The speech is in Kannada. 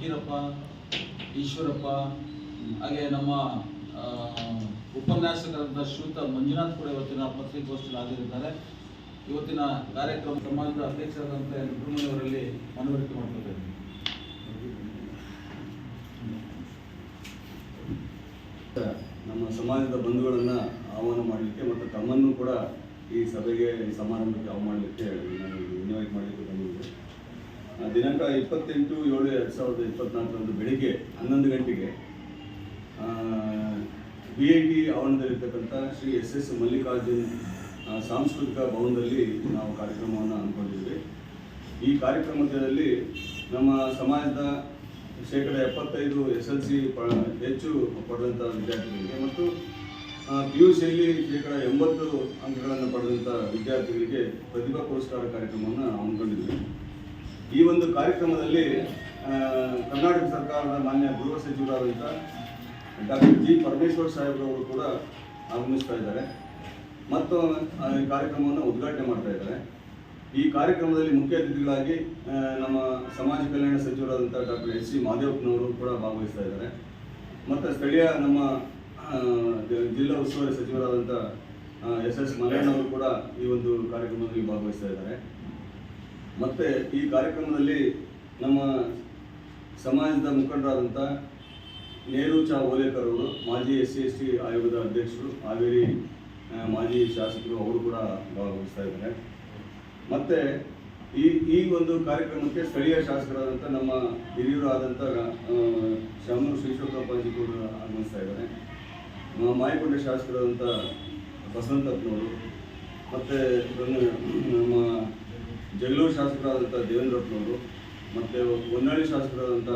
ಫಕೀರಪ್ಪ ಈಶ್ವರಪ್ಪ ಹಾಗೆ ನಮ್ಮ ಉಪನ್ಯಾಸಕರಾದ ಶ್ರೀಯುತ ಮಂಜುನಾಥ್ ಕೂಡ ಇವತ್ತಿನ ಪತ್ರಿಕಾಗೋಷ್ಠಿಯಲ್ಲಿ ಹಾಜರಿದ್ದಾರೆ. ಇವತ್ತಿನ ಕಾರ್ಯಕ್ರಮ ಸಮಾಜದ ಅಧ್ಯಕ್ಷರಾದಂಥ ಸುಬ್ರಹ್ಮಣ್ಯವರಲ್ಲಿ ಮನವರಿಕೆ ಮಾಡ್ತಾ ಇದ್ದೀನಿ. ನಮ್ಮ ಸಮಾಜದ ಬಂಧುಗಳನ್ನು ಆಹ್ವಾನ ಮಾಡಲಿಕ್ಕೆ ಮತ್ತು ತಮ್ಮನ್ನು ಕೂಡ ಈ ಸಭೆಗೆ ಈ ಸಮಾರಂಭಕ್ಕೆ ಆಹ್ವಾನ ಮಾಡಲಿಕ್ಕೆ ನಾನು ಆ, ದಿನಾಂಕ ಇಪ್ಪತ್ತೆಂಟು ಏಳು ಎರಡು ಸಾವಿರದ ಇಪ್ಪತ್ನಾಲ್ಕರಂದು ಬೆಳಿಗ್ಗೆ ಹನ್ನೊಂದು ಗಂಟೆಗೆ ಬಿ ಐ ಟಿ ಆವರಣದಲ್ಲಿರ್ತಕ್ಕಂಥ ಶ್ರೀ ಎಸ್ ಎಸ್ ಮಲ್ಲಿಕಾರ್ಜುನ್ ಸಾಂಸ್ಕೃತಿಕ ಭವನದಲ್ಲಿ ನಾವು ಕಾರ್ಯಕ್ರಮವನ್ನು ಹಮ್ಮಿಕೊಂಡಿದ್ವಿ. ಈ ಕಾರ್ಯಕ್ರಮದಲ್ಲಿ ನಮ್ಮ ಸಮಾಜದ ಶೇಕಡ ಎಪ್ಪತ್ತೈದು ಎಸ್ ಎಲ್ ಸಿ ಪ, ಹೆಚ್ಚು ಪಡೆದಂಥ ವಿದ್ಯಾರ್ಥಿಗಳಿಗೆ ಮತ್ತು ಪಿ ಯು ಸಿಯಲ್ಲಿ ಶೇಕಡ ಎಂಬತ್ತು ಅಂಕಗಳನ್ನು ಪಡೆದಂಥ ವಿದ್ಯಾರ್ಥಿಗಳಿಗೆ ಪ್ರತಿಭಾ ಪುರಸ್ಕಾರ ಕಾರ್ಯಕ್ರಮವನ್ನು ಹಮ್ಮಿಕೊಂಡಿದ್ವಿ. ಈ ಒಂದು ಕಾರ್ಯಕ್ರಮದಲ್ಲಿ ಕರ್ನಾಟಕ ಸರ್ಕಾರದ ಮಾನ್ಯ ಗೃಹ ಸಚಿವರಾದಂಥ ಡಾಕ್ಟರ್ ಜಿ ಪರಮೇಶ್ವರ್ ಸಾಹೇಬ್ರವರು ಕೂಡ ಆಗಮಿಸ್ತಾ ಇದ್ದಾರೆ. ಮತ್ತು ಈ ಕಾರ್ಯಕ್ರಮವನ್ನು ಉದ್ಘಾಟನೆ ಮಾಡ್ತಾ ಇದ್ದಾರೆ. ಈ ಕಾರ್ಯಕ್ರಮದಲ್ಲಿ ಮುಖ್ಯ ಅತಿಥಿಗಳಾಗಿ ನಮ್ಮ ಸಮಾಜ ಕಲ್ಯಾಣ ಸಚಿವರಾದಂಥ ಡಾಕ್ಟರ್ ಎಚ್ ಸಿ ಮಾದೇವಪ್ಪನವರು ಕೂಡ ಭಾಗವಹಿಸ್ತಾ ಇದ್ದಾರೆ. ಮತ್ತು ಸ್ಥಳೀಯ ನಮ್ಮ ಜಿಲ್ಲಾ ಉಸ್ತುವಾರಿ ಸಚಿವರಾದಂಥ ಎಸ್ ಎಸ್ ಮಲ್ಲಣ್ಣವರು ಕೂಡ ಈ ಒಂದು ಕಾರ್ಯಕ್ರಮದಲ್ಲಿ ಭಾಗವಹಿಸ್ತಾ ಇದ್ದಾರೆ. ಮತ್ತು ಈ ಕಾರ್ಯಕ್ರಮದಲ್ಲಿ ನಮ್ಮ ಸಮಾಜದ ಮುಖಂಡರಾದಂಥ ನೆಹರು ಚಾ ಓಲೇಕರ್ ಮಾಜಿ ಎಸ್ ಸಿ, ಎಸ್ ಟಿ ಆಯೋಗದ ಅಧ್ಯಕ್ಷರು, ಹಾವೇರಿ ಮಾಜಿ ಶಾಸಕರು ಅವರು ಕೂಡ ಭಾಗವಹಿಸ್ತಾ ಇದ್ದಾರೆ. ಮತ್ತು ಈ ಈ ಒಂದು ಕಾರ್ಯಕ್ರಮಕ್ಕೆ ಸ್ಥಳೀಯ ಶಾಸಕರಾದಂಥ ನಮ್ಮ ಹಿರಿಯರು ಆದಂಥ ಶಾಮೂರು ಶ್ರೀಶೋಕಪ್ಪಾಜಿ ಕೂಡ ಆಗಮಿಸ್ತಾ ಇದ್ದಾರೆ. ಮಾಯಕೊಂಡ ಶಾಸಕರಾದಂಥ ಬಸವಂತಪ್ಪನವರು ಮತ್ತು ನಮ್ಮ ಜಗಳೂರು ಶಾಸಕರಾದಂಥ ದೇವೇಂದ್ರಪ್ಪನವರು ಮತ್ತು ಹೊನ್ನಾಳಿ ಶಾಸಕರಾದಂಥ